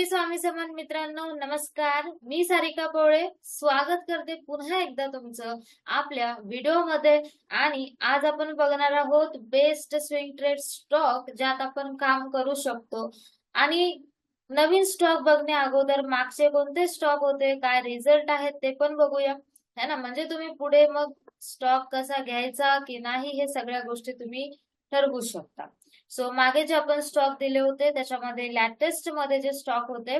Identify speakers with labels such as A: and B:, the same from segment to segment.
A: श्री स्वामी समान मित्रांनो नमस्कार. मी सारिका पोळे. स्वागत करते पुन्हा एकदा तुमचं आपल्या व्हिडिओमध्ये. आणि आज आपण बघणार आहोत बेस्ट स्विंग ट्रेड स्टॉक ज्यात आपण काम करू शकतो. आणि नवीन स्टॉक बघण्या अगोदर मागचे कोणते स्टॉक होते काय रिझल्ट आहेत ते पण बघूया. है ना? म्हणजे तुम्ही पुढे मग स्टॉक कसा घ्यायचा की नाही हे सगळ्या गोष्टी तुम्ही ठरवू शकता सो मागे जे आपण स्टॉक दिले होते त्याच्यामध्ये लॅटेस्टमध्ये जे स्टॉक होते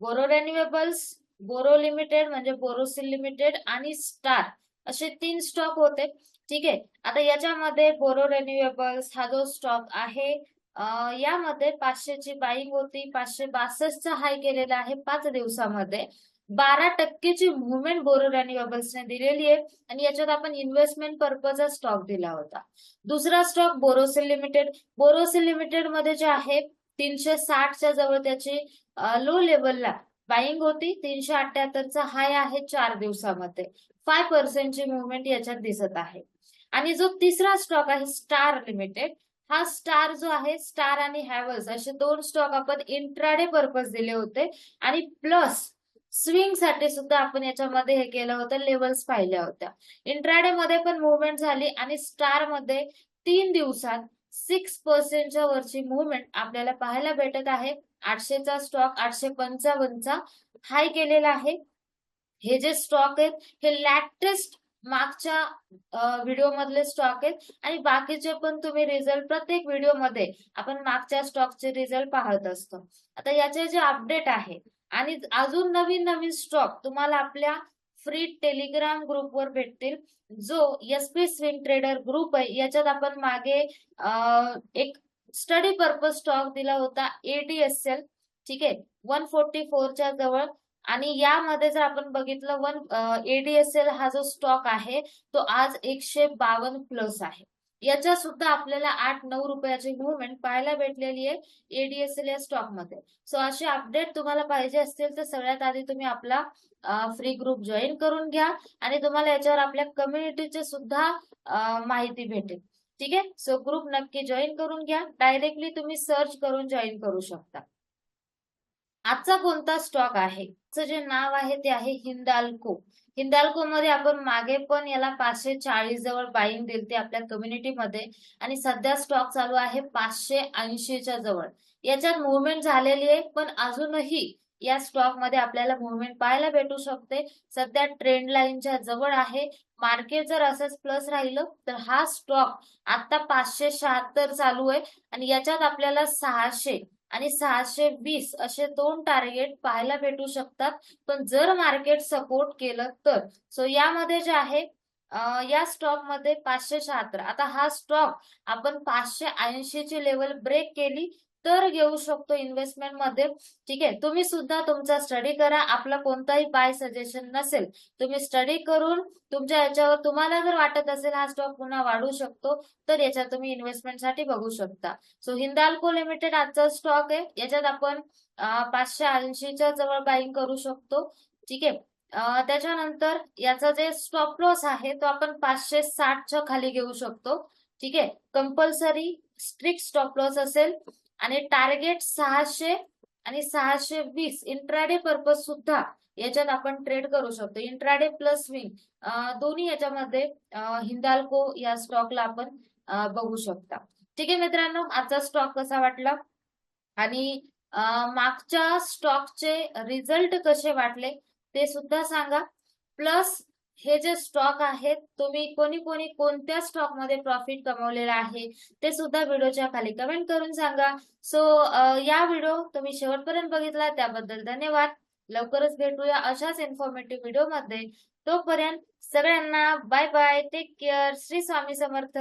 A: बोरो रेन्युएबल्स बोरो लिमिटेड म्हणजे बोरोसिल लिमिटेड आणि स्टार असे तीन स्टॉक होते. ठीक? आहे आता याच्यामध्ये बोरो रेन्युएबल्स हा जो स्टॉक आहे यामध्ये पाचशेची बाईंग होती पाचशे बासष्टचा हाय केलेला आहे पाच दिवसामध्ये. बारा टक्केची मुवमेंट बोरर आणि बबल्सने दिलेली आहे. आणि याच्यात आपण इन्व्हेस्टमेंट पर्पजचा स्टॉक दिला होता. दुसरा स्टॉक बोरोसिल लिमिटेड. बोरोसिल लिमिटेडमध्ये जे आहे तीनशे साठच्या जवळ त्याची लो लेवलला बाईंग होती. तीनशे अठ्याहत्तरचा हाय आहे चार दिवसामध्ये. फाय पर्सेंटची मुवमेंट याच्यात दिसत आहे. आणि जो तिसरा स्टॉक आहे स्टार लिमिटेड हा स्टार जो आहे स्टार आणि हॅवल्स असे दोन स्टॉक आपण इंट्राडे पर्पज दिले होते. आणि प्लस स्विंगसाठी सुद्धा आपण याच्यामध्ये हे केलं होतं लेवल्स पाहिल्या होत्या. इंट्राडे मध्ये पण मुवमेंट झाली आणि स्टारमध्ये तीन दिवसात सिक्स पर्सेंटच्या वरची मुवमेंट आपल्याला पाहायला भेटत आहे. आठशेचा स्टॉक आठशे पंचावन्नचा हाय केलेला आहे. हे जे स्टॉक आहेत हे लॅटेस्ट मागच्या व्हिडिओ मधले स्टॉक आहेत. आणि बाकीचे पण तुम्ही रिझल्ट प्रत्येक व्हिडिओमध्ये आपण मागच्या स्टॉकचे रिझल्ट पाहत असतो. आता याचे जे अपडेट आहे आणि अजून नवीन नवीन स्टॉक तुम्हाला आपल्या फ्री टेलिग्राम ग्रुपवर भेटतील. जो S P swing trader group आहे याच्यात आपण मागे एक स्टडी पर्पज स्टॉक दिला होता एडीएसएल ठीक आहे? वन फोर्टी फोरच्या जवळ. आणि यामध्ये जर आपण बघितलं वन एडीएसएल हा जो स्टॉक आहे तो आज एकशे बावन्न प्लस आहे. याच्या सुद्धा आपल्याला आठ नऊ रुपयाची मुवमेंट पाहायला भेटलेली आहे एडीएसएल या स्टॉकमध्ये. सो असे अपडेट तुम्हाला पाहिजे असतील तर सगळ्यात आधी तुम्ही आपला फ्री ग्रुप जॉईन करून घ्या आणि तुम्हाला याच्यावर आपल्या कम्युनिटीचे सुद्धा माहिती भेटेल. ठीक आहे? सो ग्रुप नक्की जॉईन करून घ्या. डायरेक्टली तुम्ही सर्च करून जॉईन करू शकता. आजचा कोणता स्टॉक आहे? जे नाव आहे ते आहे हिंदाल्को. हिंदाल्को मध्ये आपण मागे पण याला पाचशे चाळीस जवळ बाईंग दिलते आपल्या कम्युनिटीमध्ये आणि सध्या स्टॉक चालू आहे पाचशे ऐंशीच्या जवळ. याच्यात मुवमेंट झालेली आहे पण अजूनही या स्टॉकमध्ये आपल्याला मुवमेंट पाहायला भेटू शकते. सध्या ट्रेंड लाईनच्या जवळ आहे. मार्केट जर असंच प्लस राहिलं तर हा स्टॉक आता पाचशे शहात्तर चालू आहे. आणि याच्यात आपल्याला सहाशे आणि सहाशे वीस असे दोन टार्गेट पाहायला भेटू शकतात. पण जर मार्केट सपोर्ट केलं तर. सो यामध्ये जे आहे या स्टॉकमध्ये पाचशे शहात्तर. आता हा स्टॉक आपण पाचशे ऐंशी ची लेवल ब्रेक केली तर घेऊ शकतो इन्व्हेस्टमेंटमध्ये. ठीक आहे? तुम्ही सुद्धा तुमचा स्टडी करा. आपला कोणताही बाय सजेशन नसेल तुम्ही स्टडी करून तुमच्या याच्यावर तुम्हाला जर वाटत असेल हा स्टॉक पुन्हा वाढू शकतो तर याच्यात तुम्ही इन्व्हेस्टमेंटसाठी बघू शकता. सो हिंदाल्को लिमिटेड आजचा स्टॉक आहे. याच्यात आपण पाचशे ऐंशीच्या जवळ बाईंग करू शकतो. ठीक आहे? त्याच्यानंतर याचा जे स्टॉप लॉस आहे तो आपण पाचशे साठच्या खाली घेऊ शकतो. ठीक आहे? कंपल्सरी स्ट्रिक्ट स्टॉप लॉस असेल. आणि टार्गेट सहाशे आणि सहाशे वीस इंट्राडे पर्पज सुद्धा याच्यात आपण ट्रेड करू शकतो. इंट्राडे प्लस स्विंग दोन्ही याच्यामध्ये हिंदाल्को या स्टॉकला आपण बघू शकता. ठीक आहे मित्रांनो आजचा स्टॉक कसा वाटला? आणि मागच्या स्टॉकचे रिझल्ट कसे वाटले ते सुद्धा सांगा. प्लस हे जे स्टॉक आहेत तुम्ही कोणी कोणी कोणत्या स्टॉकमध्ये प्रॉफिट कमवलेला आहे ते सुद्धा व्हिडिओच्या खाली कमेंट करून सांगा. सो या व्हिडिओ तुम्ही शेवटपर्यंत बघितला त्याबद्दल धन्यवाद. लवकरच भेटूया अशाच इन्फॉर्मेटिव्ह व्हिडिओमध्ये तोपर्यंत सगळ्यांना bye bye take care Shri Swami Samarth.